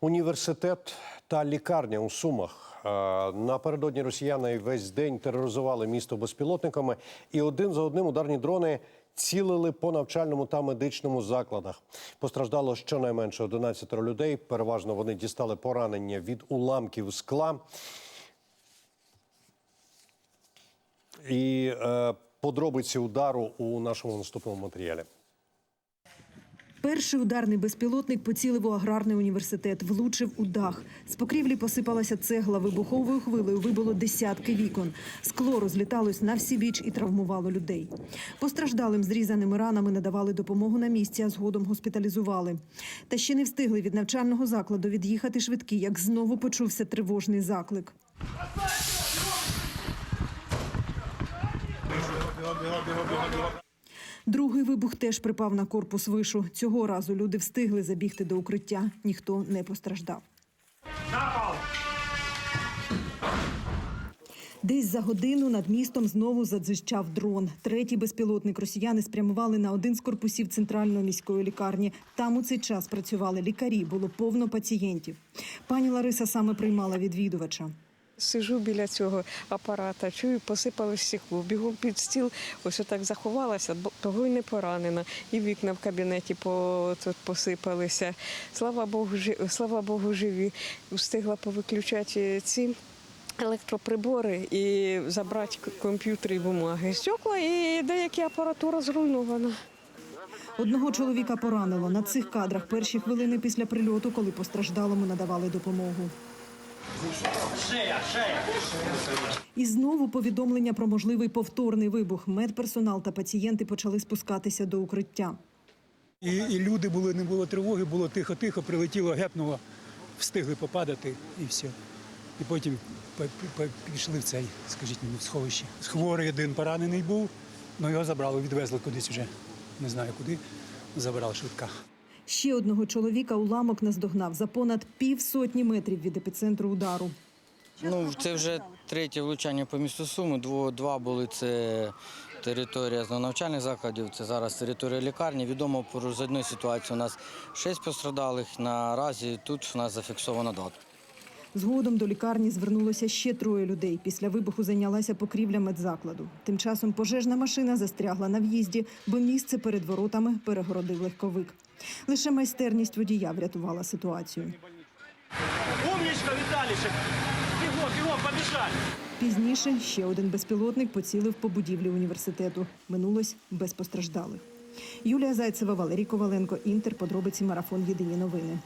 Університет та лікарня у Сумах. Е, Напередодні росіяни весь день тероризували місто безпілотниками, і один за одним ударні дрони цілили по навчальному та медичному закладах. Постраждало щонайменше 11 людей. Переважно вони дістали поранення від уламків скла. І е, подробиці удару у нашому наступному матеріалі. Перший ударний безпілотник поцілив у аграрний університет, влучив у дах. З покрівлі посипалася цегла, вибуховою хвилею вибило десятки вікон. Скло розліталось на всі біч і травмувало людей. Постраждалим з різаними ранами надавали допомогу на місці, а згодом госпіталізували. Та ще не встигли від навчального закладу від'їхати швидкі, як знову почувся тривожний заклик. Другий вибух теж припав на корпус вишу. Цього разу люди встигли забігти до укриття. Ніхто не постраждав. Десь за годину над містом знову задзищав дрон. Третій безпілотник росіяни спрямували на один з корпусів центральної міської лікарні. Там у цей час працювали лікарі, було повно пацієнтів. Пані Лариса саме приймала відвідувача. Сижу біля цього апарата, чую, посипалось стекло. Бігом під стіл, ось отак заховалася, того й не поранена. І вікна в кабінеті посипалися. Слава Богу, слава Богу, живі. Встигла повиключати ці електроприбори і забрати к- комп'ютери і бумаги. Стекла і деякі апаратура зруйнована. Одного чоловіка поранило. На цих кадрах перші хвилини після прильоту, коли постраждалому надавали допомогу. І знову повідомлення про можливий повторний вибух. Медперсонал та пацієнти почали спускатися до укриття. І, і люди були, не було тривоги, було тихо-тихо, прилетіло, гепнуло, встигли попадати і все. І потім по- по- пішли в цей, скажіть мені, в сховище. Хворий один поранений був, але його забрали, відвезли кудись вже. Не знаю куди. Забрала швидка. Ще одного чоловіка уламок наздогнав за понад півсотні метрів від епіцентру удару. Ну, це вже третє влучання по місту Суми. Дво, два були це територія з навчальних закладів, це зараз територія лікарні. Відомо про з одної ситуації у нас шість пострадалих. Наразі тут у нас зафіксовано два. Згодом до лікарні звернулося ще троє людей. Після вибуху зайнялася покрівля медзакладу. Тим часом пожежна машина застрягла на в'їзді, бо місце перед воротами перегородив легковик. Лише майстерність водія врятувала ситуацію. Умничка, Виталишек! Бегом, бегом, побежали! Пізніше ще один безпілотник поцілив по будівлі університету. Минулось без постраждалих. Юлія Зайцева, Валерій Коваленко, Інтер. Подробиці марафон. Єдині новини.